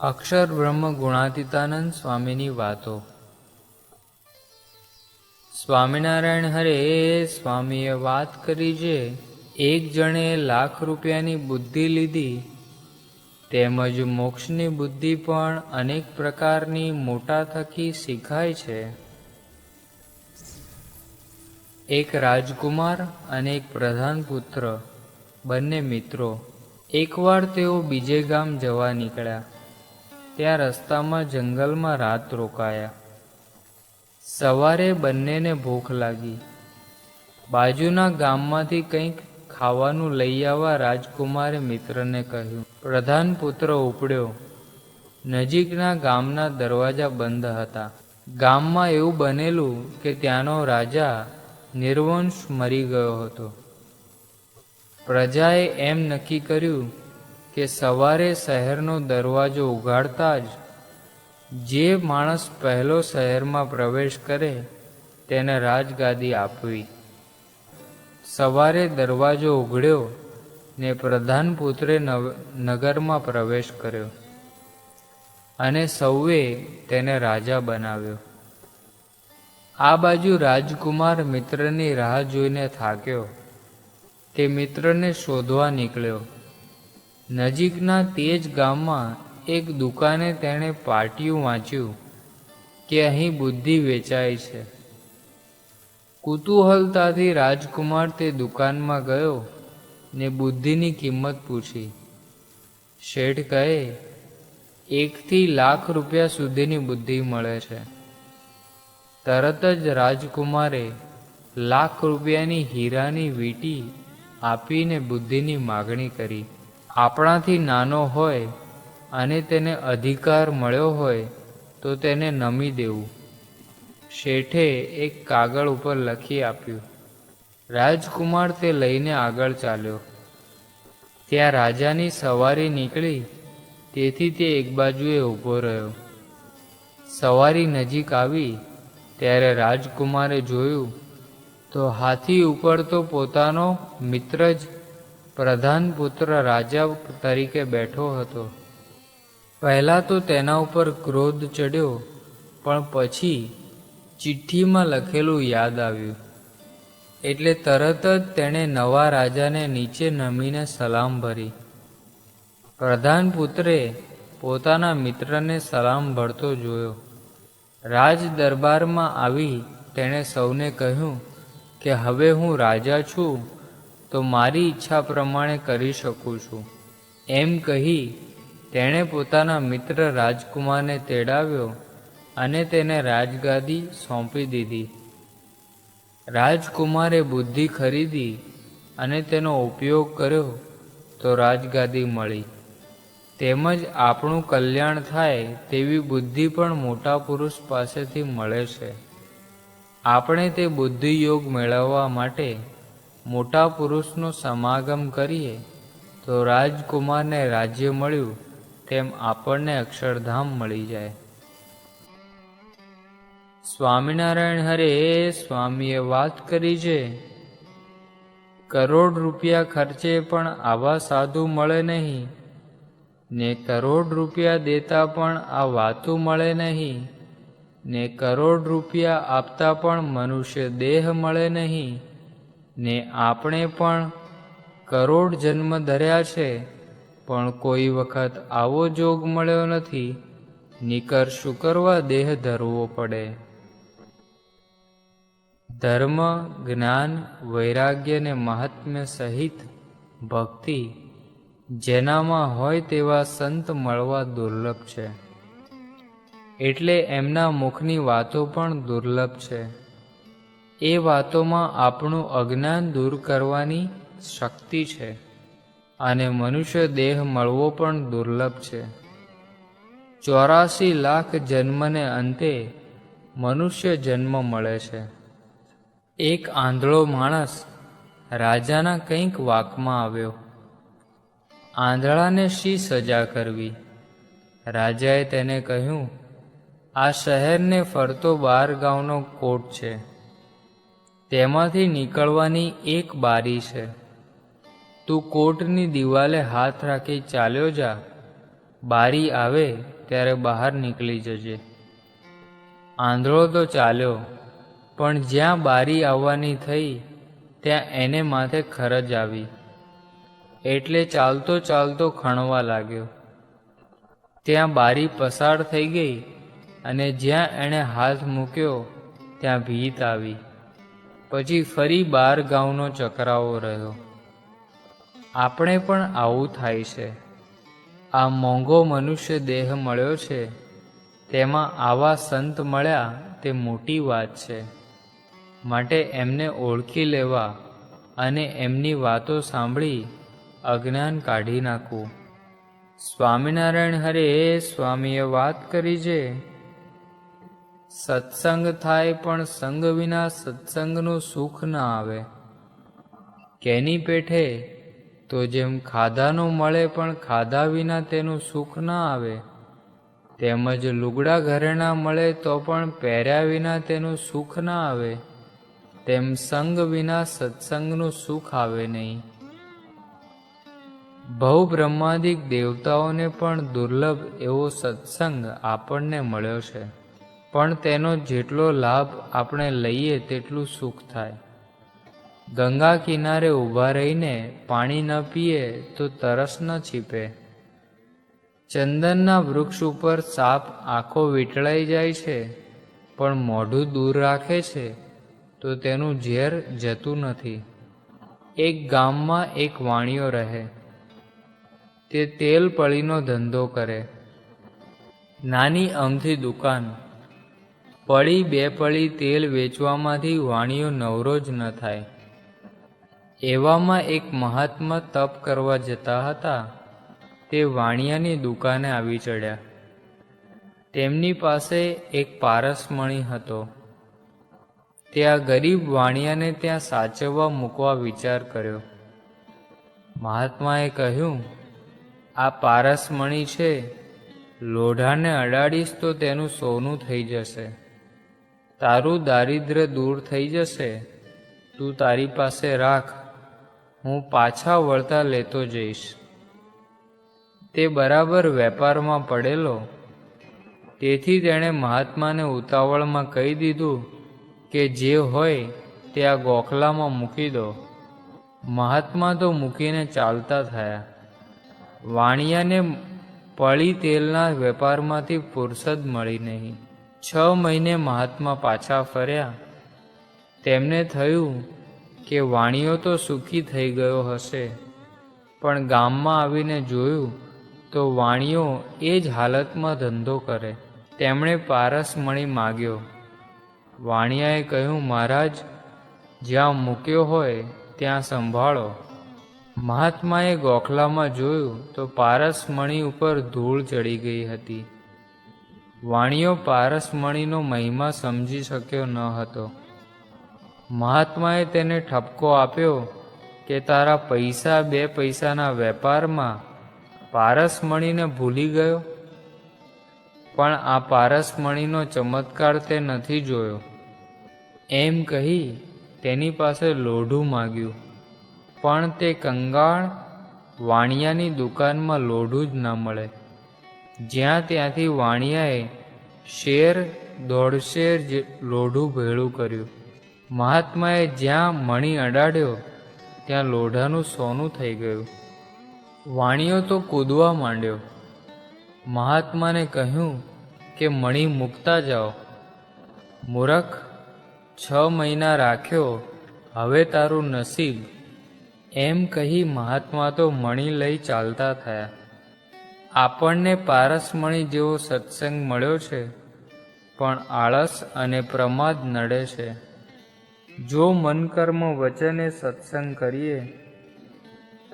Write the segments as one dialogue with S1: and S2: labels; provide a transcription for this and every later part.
S1: અક્ષર બ્રહ્મ ગુણાતીતાનંદ સ્વામીની વાતો. સ્વામિનારાયણ હરે, સ્વામીએ વાત કરી જે, એક જણે લાખ રૂપિયાની બુદ્ધિ લીધી. તેમજ મોક્ષની બુદ્ધિ પણ અનેક પ્રકારની મોટા થકી શીખાય છે. એક રાજકુમાર અને એક પ્રધાન પુત્ર, બંને મિત્રો. એકવાર તેઓ બીજે ગામ જવા નીકળ્યા. ત્યાં રસ્તામાં જંગલમાં રાત રોકાયા. સવારે બંનેને ભૂખ લાગી. બાજુના ગામમાંથી કંઈક ખાવાનું લઈ આવવા રાજકુમારે મિત્રને કહ્યું. પ્રધાન પુત્ર ઉપડ્યો. નજીકના ગામના દરવાજા બંધ હતા. ગામમાં એવું બનેલું કે ત્યાંનો રાજા નિર્વંશ મરી ગયો હતો. પ્રજાએ એમ નક્કી કર્યું કે સવારે શહેરનો દરવાજો ઉઘાડતા જ જે માણસ પહેલો શહેરમાં પ્રવેશ કરે તેને રાજગાદી આપવી. સવારે દરવાજો ઉઘડ્યો ને પ્રધાન પુત્રે નગરમાં પ્રવેશ કર્યો અને સૌએ તેને રાજા બનાવ્યો. આ બાજુ રાજકુમાર મિત્રની રાહ જોઈને થાક્યો. તે મિત્રને શોધવા નીકળ્યો. નજીકના તે જ ગામમાં એક દુકાને તેણે પાટિયું વાંચ્યું કે અહીં બુદ્ધિ વેચાય છે. કુતૂહલતાથી રાજકુમાર તે દુકાનમાં ગયો ને બુદ્ધિની કિંમત પૂછી. શેઠ કહે, એકથી લાખ રૂપિયા સુધીની બુદ્ધિ મળે છે. તરત જ રાજકુમારે લાખ રૂપિયાની હીરાની વીંટી આપીને બુદ્ધિની માગણી કરી. આપણાથી નાનો હોય અને તેને અધિકાર મળ્યો હોય તો તેને નમી દેવું. શેઠે એક કાગળ ઉપર લખી આપ્યું. રાજકુમાર તે લઈને આગળ ચાલ્યો. ત્યાં રાજાની સવારી નીકળી, તેથી તે એક બાજુએ ઊભો રહ્યો. સવારી નજીક આવી, ત્યારે રાજકુમારે જોયું તો હાથી ઉપર તો પોતાનો મિત્ર જ પ્રધાન પુત્ર રાજા તરીકે બેઠો હતો. પહેલાં તો તેના ઉપર ક્રોધ ચડ્યો, પણ પછી ચિઠ્ઠીમાં લખેલું યાદ આવ્યું. એટલે તરત જ તેણે નવા રાજાને નીચે નમીને સલામ ભરી. પ્રધાન પુત્રે પોતાના મિત્રને સલામ ભરતો જોયો. રાજ દરબારમાં આવી તેણે સૌને કહ્યું કે હવે હું રાજા છું તો મારી ઈચ્છા પ્રમાણે કરી શકું છું. એમ કહી તેણે પોતાના મિત્ર રાજકુમારને તેડાવ્યો અને તેને રાજગાદી સોંપી દીધી. રાજકુમારે બુદ્ધિ ખરીદી અને તેનો ઉપયોગ કર્યો તો રાજગાદી મળી. તેમજ આપણું કલ્યાણ થાય તેવી બુદ્ધિ પણ મોટા પુરુષ પાસેથી મળે છે. આપણે તે બુદ્ધિ યોગ મેળવવા માટે મોટા પુરુષનો સમાગમ કરીએ, તો રાજકુમારને રાજ્ય મળ્યું, તેમ આપણને અક્ષરધામ મળી જાય. સ્વામિનારાયણ હરે, સ્વામીએ વાત કરી છે, કરોડ રૂપિયા ખર્ચે પણ આવા સાધુ મળે નહીં, ને કરોડ રૂપિયા દેતા પણ આ વાતું મળે નહીં, ને કરોડ રૂપિયા આપતા પણ મનુષ્ય દેહ મળે નહીં ને આપણે પણ કરોડ જન્મ ધર્યા છે, પણ કોઈ વખત આવો જોગ મળ્યો નથી, નિકર શું કરવા દેહ ધરવો પડે. ધર્મ, જ્ઞાન, વૈરાગ્ય ને મહાત્મ્ય સહિત ભક્તિ જેનામાં હોય તેવા સંત મળવા દુર્લભ છે. એટલે એમના મુખની વાતો પણ દુર્લભ છે. એ વાતોમાં આપણું અજ્ઞાન દૂર કરવાની શક્તિ છે અને મનુષ્ય દેહ મળવો પણ દુર્લભ છે. ચોરાસી લાખ જન્મને અંતે મનુષ્ય જન્મ મળે છે. એક આંધળો માણસ રાજાના કંઈક વાકમાં આવ્યો. આંધળાને શી સજા કરવી? રાજાએ તેને કહ્યું, આ શહેરને ફરતો બાર ગામનો કોટ છે. તેમાંથી નીકળવાની એક બારી છે. તું કોટની દિવાલે હાથ રાખી ચાલ્યો જા. બારી આવે ત્યારે બહાર નીકળી જજે. આંધળો તો ચાલ્યો, પણ જ્યાં બારી આવવાની થઈ, ત્યાં એને માથે ખરજ આવી. એટલે ચાલતો ચાલતો ખણવા લાગ્યો. ત્યાં બારી પસાર થઈ ગઈ અને જ્યાં એણે હાથ મૂક્યો, ત્યાં ભીત આવી. પછી ફરી બાર ગાઉનો ચકરાવો રહ્યો. આપણે પણ આવું થાય છે. આ મોંઘો મનુષ્ય દેહ મળ્યો છે. તેમાં આવા સંત મળ્યા તે મોટી વાત છે. માટે એમને ઓળખી લેવા અને એમની વાતો સાંભળી અજ્ઞાન કાઢી નાખવું. સ્વામિનારાયણ હરે, સ્વામીએ વાત કરી છે સત્સંગ થાય પણ સંગ વિના સત્સંગનું સુખ ન આવે. કેની પેઠે તો જેમ ખાધાનું મળે પણ ખાધા વિના તેનું સુખ ન આવે. તેમજ લુગડા ઘરેણા મળે તો પણ પહેર્યા વિના તેનું સુખ ન આવે. તેમ સંગ વિના સત્સંગનું સુખ આવે નહીં. ભવ બ્રહ્માદિક દેવતાઓને પણ દુર્લભ એવો સત્સંગ આપણને મળ્યો છે. પણ તેનો જેટલો લાભ આપણે લઈએ તેટલું સુખ થાય. ગંગા કિનારે ઊભા રહીને પાણી ન પીએ તો તરસ ન છીપે. ચંદનના વૃક્ષ ઉપર સાપ આંખો વીંટળાઈ જાય છે, પણ મોઢું દૂર રાખે છે, તો તેનું ઝેર જતું નથી. એક ગામમાં એક વાણિયો રહે, તે તેલ પળીનો ધંધો કરે. નાની અમથી દુકાન પળી બે પળી તેલ વેચવામાંથી વાણીઓ નવરો જ ન થાય. એવામાં એક મહાત્મા તપ કરવા જતા હતા. તે વાણિયાની દુકાને આવી ચડ્યા. તેમની પાસે એક પારસમણી હતો. તે આ ગરીબ વાણિયાને ત્યાં સાચવવા મૂકવા વિચાર કર્યો. મહાત્માએ કહ્યું, આ પારસમણી છે. લોઢાને અડાડીશ તો તેનું સોનું થઈ જશે. તારું દારિદ્ર દૂર થઈ જશે, તું તારી પાસે રાખ, હું પાછા વળતા લેતો જઈશ. તે બરાબર વેપારમાં પડેલો. તેથી તેણે મહાત્માને ઉતાવળમાં કહી દીધું કે જે હોય તે આ ગોખલામાં મૂકી દો. મહાત્મા તો મૂકીને ચાલતા થયા. વાણિયાને પળી તેલના વેપારમાંથી ફુરસદ મળી નહીં. છ મહિને મહાત્મા પાછા ફર્યા. તેમને થયું કે વાણીઓ તો સુખી થઈ ગયો હશે, પણ ગામમાં આવીને જોયું તો વાણીઓ એ જ હાલતમાં ધંધો કરે. તેમણે પારસમણી માગ્યો. વાણિયાએ કહ્યું, મહારાજ, જ્યાં મૂક્યો હોય ત્યાં સંભાળો. મહાત્માએ ગોખલામાં જોયું તો પારસમણી ઉપર ધૂળ ચડી ગઈ હતી. વાણિયો પારસમણીનો મહિમા સમજી શક્યો ન હતો. મહાત્માએ તેને ઠપકો આપ્યો કે તારા પૈસા બે પૈસાના વેપારમાં પારસમણીને ભૂલી ગયો? પણ આ પારસમણીનો ચમત્કાર તે નથી જોયો. એમ કહી તેની પાસે લોઢું માગ્યું. પણ તે કંગાળ વાણિયાની દુકાનમાં લોઢું જ ન મળે. જ્યાં ત્યાંથી વાણિયાએ શેર દોઢશેર જે લોઢું ભેળું કર્યું. મહાત્માએ જ્યાં મણી અડાડ્યો, ત્યાં લોઢાનું સોનું થઈ ગયું. વાણિયો તો કૂદવા માંડ્યો. મહાત્માને કહ્યું કે, મણી મૂકતા જાઓ. મૂરખ, છ મહિના રાખ્યો, હવે તારું નસીબ. એમ કહી મહાત્મા તો મણી લઈ ચાલતા થયા. આપણને પારસમણી જેવો સત્સંગ મળ્યો છે, પણ આળસ અને પ્રમાદ નડે છે. જો મન કર્મ વચને સત્સંગ કરીએ,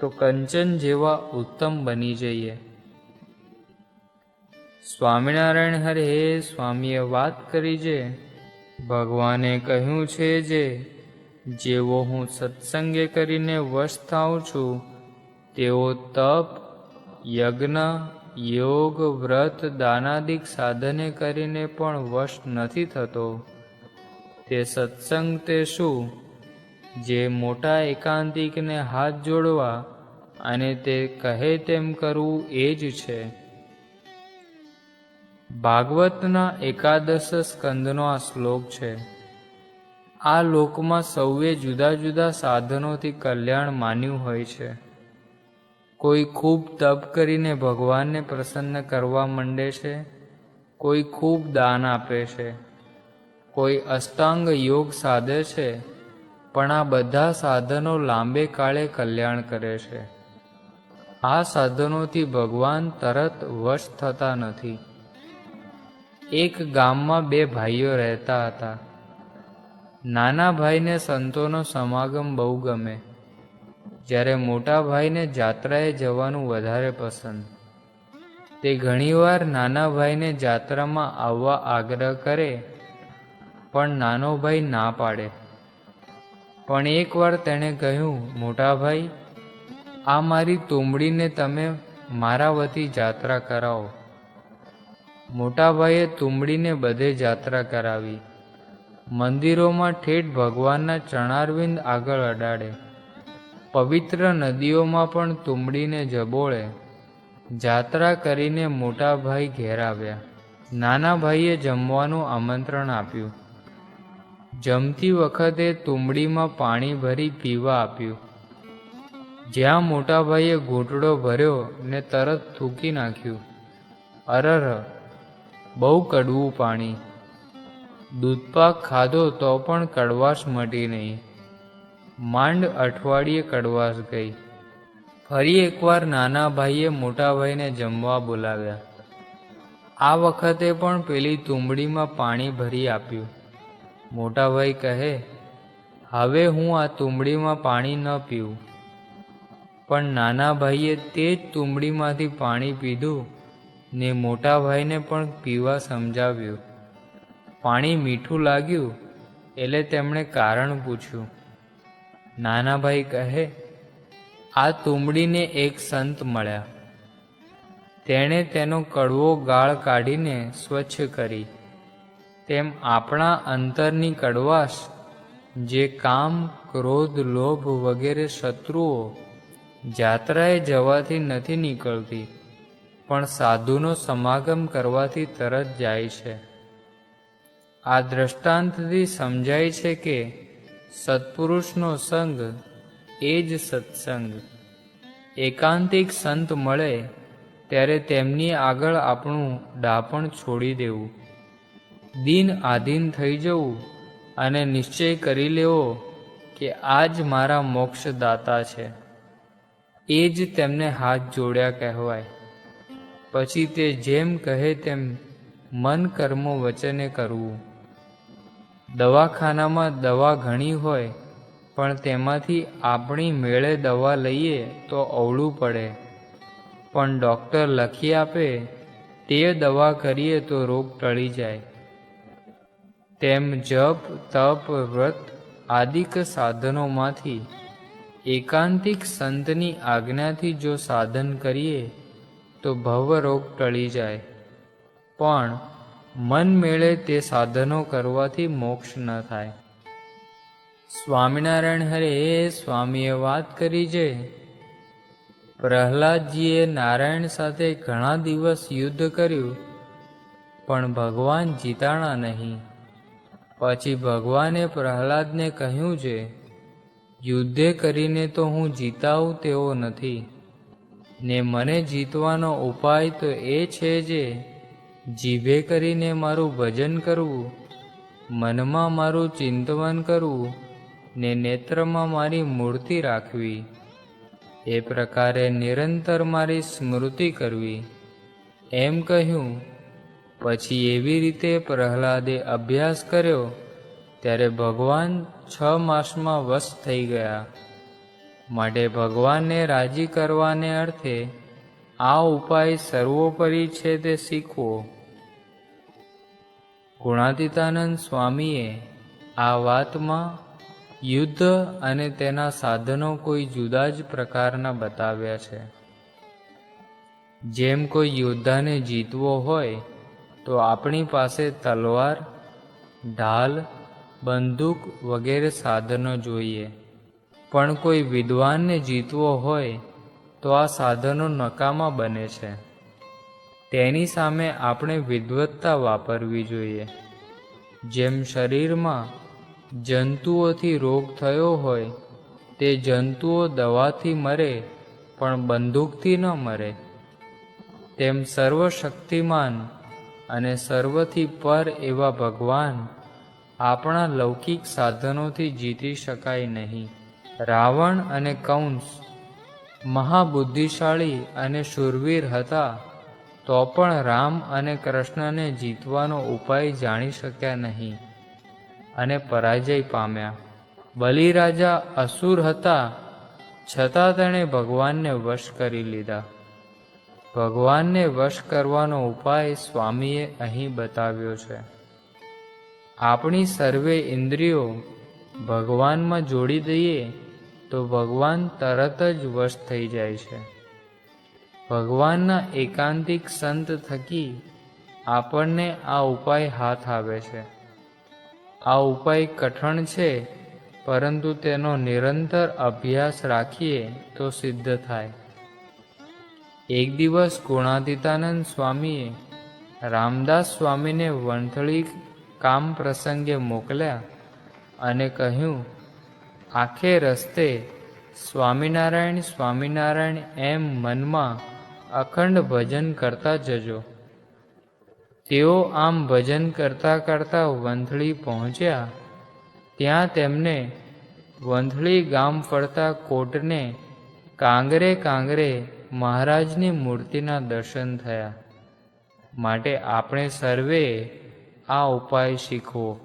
S1: તો કંચન જેવા ઉત્તમ બની જઈએ. સ્વામિનારાયણ હરે સ્વામીએ વાત કરી છે ભગવાને કહ્યું છે જે, જેવો હું સત્સંગે કરીને વશ થાઉં છું તેઓ તપ યજ્ઞ, યોગ, વ્રત, દાનાદિક સાધને કરીને પણ વશ નથી થતો. તે સત્સંગ તે શું? જે મોટા એકાંતિકને હાથ જોડવા અને તે કહે તેમ કરવું એ જ છે. ભાગવતના એકાદશ સ્કંદનો આ શ્લોક છે. આ લોકમાં સૌએ જુદા જુદા સાધનોથી કલ્યાણ માન્યું હોય છે. કોઈ ખૂબ તપ કરીને ભગવાનને પ્રસન્ન કરવા માંડે છે? કોઈ ખૂબ દાન આપે છે? કોઈ અષ્ટાંગ યોગ સાધે છે? પણ આ બધા સાધનો લાંબે કાળે કલ્યાણ કરે છે. આ સાધનોથી ભગવાન તરત વશ થતા નથી. એક ગામમાં બે ભાઈઓ રહેતા હતા. નાના ભાઈને સંતોનો સમાગમ બહુ ગમે. જ્યારે મોટા ભાઈને જાત્રાએ જવાનું વધારે પસંદ. તે ઘણીવાર નાના ભાઈને જાત્રામાં આવવા આગ્રહ કરે, પણ નાનો ભાઈ ના પાડે. પણ એકવાર તેણે કહ્યું, મોટા ભાઈ, આ મારી તુંબડીને તમે મારા વતી જાત્રા કરાવો. મોટાભાઈએ તુંબડીને બધે જાત્રા કરાવી. મંદિરોમાં ઠેઠ ભગવાનના ચણારવિંદ આગળ અડાડે. પવિત્ર નદીઓમાં પણ તુંબડીને જબોળે, જાત્રા કરીને મોટા ભાઈ ઘેર આવ્યા. નાના ભાઈએ જમવાનું આમંત્રણ આપ્યું. જમતી વખતે તુંબડીમાં પાણી ભરી પીવા આપ્યું. જ્યાં મોટા ભાઈએ ઘૂંટડો ભર્યો ને તરત થૂકી નાખ્યું. અરર, બહુ કડવું પાણી. દૂધપાક ખાધો તો પણ કડવાશ મટી નહીં. માંડ અઠવાડિયે કડવાશ ગઈ. ફરી એકવાર નાના ભાઈએ મોટા ભાઈને જમવા બોલાવ્યા. આ વખતે પણ પેલી તુંબડીમાં પાણી ભરી આપ્યું. મોટા ભાઈ કહે, હવે હું આ તુંબડીમાં પાણી ન પીવું. પણ નાના ભાઈએ તે જ તુંબડીમાંથી પાણી પીધું ને મોટા ભાઈને પણ પીવા સમજાવ્યું. પાણી મીઠું લાગ્યું એટલે તેમણે કારણ પૂછ્યું. નાના ભાઈ કહે, આ તુંબડીને એક સંત મળ્યા. તેણે તેનો કડવો ગાળ કાઢીને સ્વચ્છ કરી. તેમ આપણા અંતરની કડવાશ, જે કામ, ક્રોધ, લોભ વગેરે શત્રુઓ જાત્રાએ જવાથી નથી નીકળતી, પણ સાધુનો સમાગમ કરવાથી તરત જાય છે. આ દ્રષ્ટાંતથી સમજાય છે કે સત્પુરુષનો સંગ એ જ સત્સંગ. એકાંતિક સંત મળે ત્યારે તેમની આગળ આપણું ડાપણ છોડી દેવું. દિન આધીન થઈ જવું અને નિશ્ચય કરી લેવો કે આ જ મારા મોક્ષદાતા છે. એ જ તેમને હાથ જોડ્યા કહેવાય. પછી તે જેમ કહે તેમ મન કર્મો વચને કરવું. દવાખાનામાં દવા ઘણી હોય, પણ તેમાંથી આપણી મેળે દવા લઈએ તો અવળું પડે. પણ ડૉક્ટર લખી આપે, તે દવા કરીએ તો રોગ ટળી જાય. તેમ જપ, તપ, વ્રત આદિક સાધનોમાંથી એકાંતિક સંતની આજ્ઞાથી જો સાધન કરીએ, તો ભવરોગ ટળી જાય. પણ મન મેળે તે સાધનો કરવાથી મોક્ષ ન થાય. સ્વામિનારાયણ હરે, સ્વામીએ વાત કરી છે પ્રહલાદજીએ નારાયણ સાથે ઘણા દિવસ યુદ્ધ કર્યું, પણ ભગવાન જીતાણા નહીં. પછી ભગવાને પ્રહલાદને કહ્યું છે યુદ્ધે કરીને તો હું જીતાવું તેવો નથી. ને મને જીતવાનો ઉપાય તો એ છે જે જીભે કરીને મારું ભજન કરવું, મનમાં મારું ચિંતવન કરવું ને નેત્રમાં મારી મૂર્તિ રાખવી. એ પ્રકારે નિરંતર મારી સ્મૃતિ કરવી. એમ કહ્યું, પછી એવી રીતે પ્રહલાદે અભ્યાસ કર્યો, ત્યારે ભગવાન છ માસમાં વશ થઈ ગયા. માટે ભગવાનને રાજી કરવાને અર્થે આ ઉપાય સર્વોપરી છે તે શીખવો. ગુણાતીતાનંદ સ્વામીએ આ વાતમાં યુદ્ધ અને તેના સાધનો કોઈ જુદા જ પ્રકારના બતાવ્યા છે. જેમ કોઈ યોદ્ધાને જીતવો હોય, તો આપણી પાસે તલવાર, ઢાલ, બંદૂક વગેરે સાધનો જોઈએ. પણ કોઈ વિદ્વાનને જીતવો હોય તો આ સાધનો નકામા બને છે. તેની સામે આપણે વિદવત્તા વાપરવી જોઈએ. જેમ શરીરમાં જંતુઓથી રોગ થયો હોય, તે જંતુઓ દવાથી મરે, પણ બંદૂકથી ન મરે. તેમ સર્વશક્તિમાન અને સર્વથી પર એવા ભગવાન આપણા લૌકિક સાધનોથી જીતી શકાય નહીં. રાવણ અને કંસ મહાબુદ્ધિશાળી અને શૂરવીર હતા, તો પણ રામ અને કૃષ્ણને જીતવાનો ઉપાય જાણી શક્યા નહીં અને પરાજય પામ્યા. બલિરાજા અસુર હતા, છતાં તેણે ભગવાનને વશ કરી લીધા. ભગવાનને વશ કરવાનો ઉપાય સ્વામીએ અહીં બતાવ્યો છે. આપણી સર્વે ઇન્દ્રિયો ભગવાનમાં જોડી દઈએ તો ભગવાન તરત જ વશ થઈ જાય છે. ભગવાનના એકાંતિક સંત થકી આપણને આ ઉપાય હાથ આવે છે. આ ઉપાય કઠણ છે, પરંતુ તેનો નિરંતર અભ્યાસ રાખીએ તો સિદ્ધ થાય. એક દિવસ ગુણાતીતાનંદ સ્વામીએ રામદાસ સ્વામીને વંથળી કામ પ્રસંગે મોકલ્યા અને કહ્યું આખે રસ્તે સ્વામિનારાયણ સ્વામિનારાયણ એમ મનમાં અખંડ ભજન કરતા જજો. તેઓ આમ ભજન કરતા કરતા વંથળી પહોંચ્યા. ત્યાં તેમને વંથળી ગામ ફરતા કોટને કાંગરે કાંગરે મહારાજની મૂર્તિના દર્શન થયા. માટે આપણે સર્વે આ ઉપાય શીખવો.